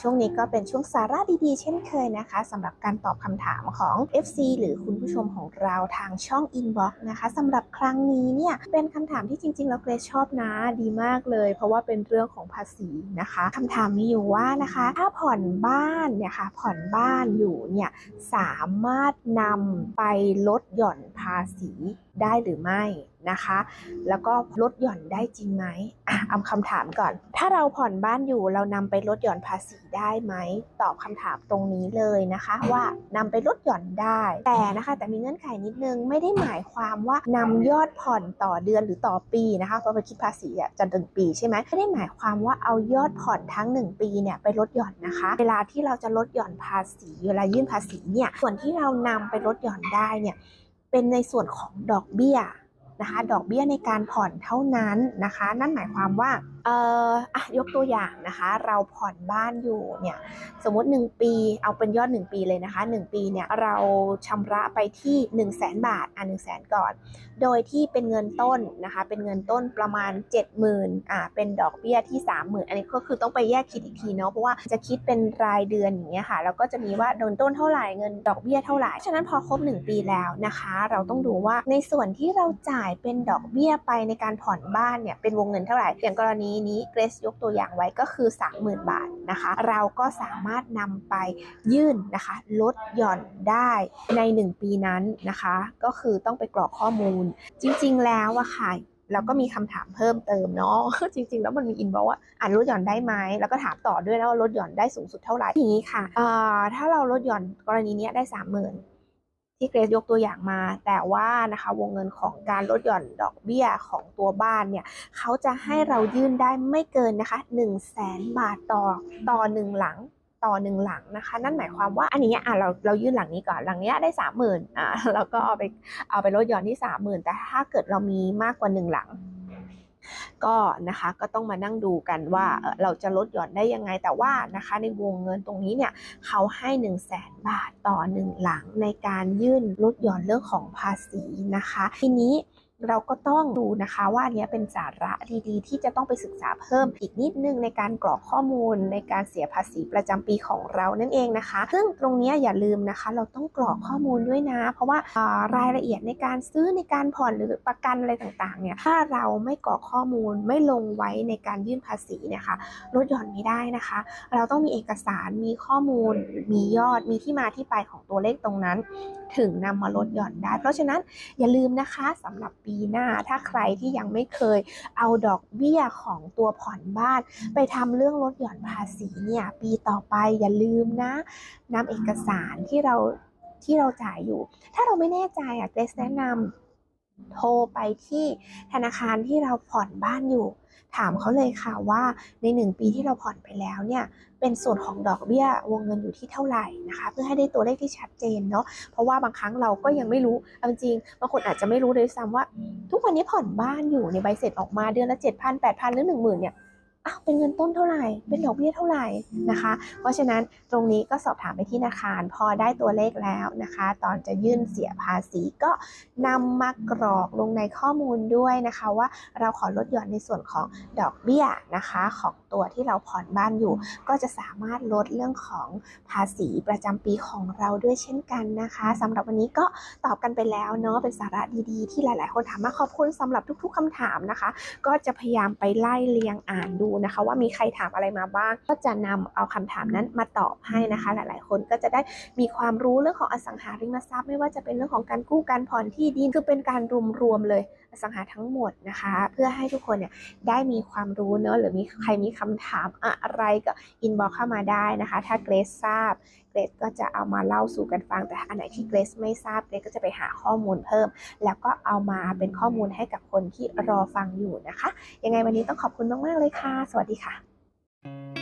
ช่วงนี้ก็เป็นช่วงสาระดีๆ เช่นเคยนะคะสำหรับการตอบคำถามของ FC หรือคุณผู้ชมของเราทางช่อง Inbox นะคะสำหรับครั้งนี้เนี่ยเป็นคำถามที่จริงๆแล้วเกรชอบนะดีมากเลย เพราะว่าเป็นเรื่องของภาษีนะคะคำถามมีอยู่ว่านะคะถ้าผ่อนบ้านเนี่ยค่ะผ่อนบ้านอยู่เนี่ยสามารถนำไปลดหย่อนภาษีได้หรือไม่นะคะ แล้วก็ลดหย่อนได้จริงไหมอะเอาคำถามก่อน ถ้าเราผ่อนบ้านอยู่เรานำไปลดหย่อนภาษีได้ไหม ตอบคำถามตรงนี้เลยนะคะ ว่านำไปลดหย่อนได้ แต่นะคะแต่มีเงื่อนไขนิดนึงไม่ได้หมายความว่านำยอดผ่อนต่อเดือนหรือต่อปีนะคะเพราะไปคิดภาษีอะจะหนึ่งปีใช่ไหมไม่ได้หมายความว่าเอายอดผ่อนทั้ง 1 ปีเนี่ยไปลดหย่อนนะคะ เวลาที่เราจะลดหย่อนภาษีเวลายื่นภาษีเนี่ยส่วนที่เรานำไปลดหย่อนได้เนี่ยเป็นในส่วนของดอกเบี้ย นะคะดอกเบี้ยในการผ่อนเท่านั้นนะคะ นั่นหมายความว่าเอ่ออะยกตัวอย่างนะคะ เราผ่อนบ้านอยู่เนี่ยสมมติ 1 ปีเอาเป็นยอด 1 ปีเลยนะคะ 1 ปีเนี่ยเราชำระไปที่ 1 0 0 0 0แบาทอะ1 0 0 0 0 0ก่อน โดยที่เป็นเงินต้นนะคะ เป็นเงินต้นประมาณ 70,000อ่าเป็นดอกเบี้ยที่ 30,000 อันนี้ก็คือต้องไปแยกคิดอีกทีเนาะเพราะว่าจะคิดเป็นรายเดือนอย่างเงี้ยค่ะแล้วก็จะมีว่าโดนต้นเท่าไหร่เงินดอกเบี้ยเท่าไหร่ฉะนั้นพอครบ 1 ปีแล้วนะคะ เราต้องดูว่าในส่วนที่เราจ่ายเป็นดอกเบี้ยไปในการผ่อนบ้านเนี่ยเป็นวงเงินเท่าไหร่ อย่างกรณีนี้เกรซยกตัวอย่างไว้ก็คือ 30,000 บาทนะคะ เราก็สามารถนำไปยื่นนะคะ ลดหย่อนได้ใน 1 ปีนั้นนะคะ ก็คือต้องไปกรอกข้อมูล จริงๆแล้วอะค่ะเราก็มีคำถามเพิ่มเติมเนาะจริง ๆ แล้วมันมีอินบอกว่าอ่านลดหย่อนได้ไหมแล้วก็ถามต่อด้วยนะว่าลดหย่อนได้สูงสุดเท่าไหร่ทีนี้ค่ะถ้าเราลดหย่อนกรณีนี้ได้สามหมื่น ที่เกรซยกตัวอย่างมา แต่ว่านะคะวงเงินของการลดหย่อนดอกเบี้ยของตัวบ้านเนี่ยเขาจะให้เรายื่นได้ไม่เกินนะคะ1 0 0 0 0แสนบาทต่อต่อหนึ่งหลังต่อหนึ่งหลังนะคะ นั่นหมายความว่าอันนี้อะเราเรายื่นหลังนี้ก่อนหลังนี้ได้สามหมื่นอะแล้วก็เอาไปเอาไปลดหย่อนที่สามหมื่นแต่ถ้าเกิดเรามีมากกว่าหนึ่งหลัง ก็นะคะก็ต้องมานั่งดูกันว่าเอ่อเราจะลดหย่อนได้ยังไงแต่ว่านะคะในวงเงินตรงนี้เนี่ยเขาให้ 1 0 0 0 0แสนบาทต่อหนึ่งหลังในการยื่นลดหย่อนเรื่องของภาษีนะคะ ทีนี้ เราก็ต้องดูนะคะว่าอันเนี้ยเป็นสาระดีๆ ที่จะต้องไปศึกษาเพิ่มอีกนิดนึงในการกรอกข้อมูลในการเสียภาษีประจำปีของเรานั่นเองนะคะ ซึ่งตรงนี้อย่าลืมนะคะ เราต้องกรอกข้อมูลด้วยนะ เพราะว่าอ่ารายละเอียดในการซื้อในการผ่อนหรือประกันอะไรต่างๆเนี่ยถ้าเราไม่กรอกข้อมูลไม่ลงไว้ในการยื่นภาษีเนี่ยค่ะลดหย่อนไม่ได้นะคะ เราต้องมีเอกสารมีข้อมูล มียอดมีที่มาที่ไปของตัวเลขตรงนั้น ถึงนำมาลดหย่อนได้ เพราะฉะนั้นอย่าลืมนะคะสำหรับปีหน้า ถ้าใครที่ยังไม่เคยเอาดอกเบี้ยของตัวผ่อนบ้าน ไปทำเรื่องลดหย่อนภาษีเนี่ย ปีต่อไปอย่าลืมนะนำเอกสารที่เราที่เราจ่ายอยู่ ถ้าเราไม่แน่ใจอะเกรซแนะนำ โทรไปที่ธนาคารที่เราผ่อนบ้านอยู่ ถามเขาเลยค่ะว่าในหนึ่งปีที่เราผ่อนไปแล้วเนี่ยเป็นส่วนของดอกเบี้ยวงเงินอยู่ที่เท่าไหร่นะคะ เพื่อให้ได้ตัวเลขที่ชัดเจนเนาะเพราะว่าบางครั้งเราก็ยังไม่รู้เอาจริงบางคนอาจจะไม่รู้เลยซ้ำว่า ทุกวันนี้ผ่อนบ้านอยู่ในใบเสร็จออกมาเดือนละ7 0 0 0 8 0 0 0หรือ1 0,000เนี่ย อ้าวเป็นเงินต้นเท่าไหร่ เป็นดอกเบี้ยเท่าไหร่นะคะ เพราะฉะนั้นตรงนี้ก็สอบถามไปที่ธนาคาร พอได้ตัวเลขแล้วนะคะ ตอนจะยื่นเสียภาษีก็นำมากรอกลงในข้อมูลด้วยนะคะ ว่าเราขอลดหย่อนในส่วนของดอกเบี้ยนะคะ ของตัวที่เราผ่อนบ้านอยู่ ก็จะสามารถลดเรื่องของภาษีประจำปีของเราด้วยเช่นกันนะคะสำหรับวันนี้ก็ตอบกันไปแล้วเนาะเป็นสาระดีๆ ที่หลาย ๆ คนถามมาขอบคุณสำหรับทุก ๆคำถามนะคะ ก็จะพยายามไปไล่เรียงอ่านดูนะคะว่ามีใครถามอะไรมาบ้าง ก็จะนำเอาคำถามนั้นมาตอบให้นะคะ หลาย ๆ คนก็จะได้มีความรู้เรื่องของอสังหาริมทรัพย์ ไม่ว่าจะเป็นเรื่องของการกู้การผ่อนที่ดินคือเป็นการรวมๆเลย อสังหาทั้งหมดนะคะ เพื่อให้ทุกคนเนี่ยได้มีความรู้เนอะหรือมีใครมีคำถามอะไรก็อินบอกเข้ามาได้นะคะ ถ้าเกรซทราบเกรซก็จะเอามาเล่าสู่กันฟัง แต่อันไหนที่เกรซไม่ทราบเกรซก็จะไปหาข้อมูลเพิ่ม แล้วก็เอามาเป็นข้อมูลให้กับคนที่รอฟังอยู่นะคะ ยังไงวันนี้ต้องขอบคุณมากๆเลยค่ะ สวัสดีค่ะ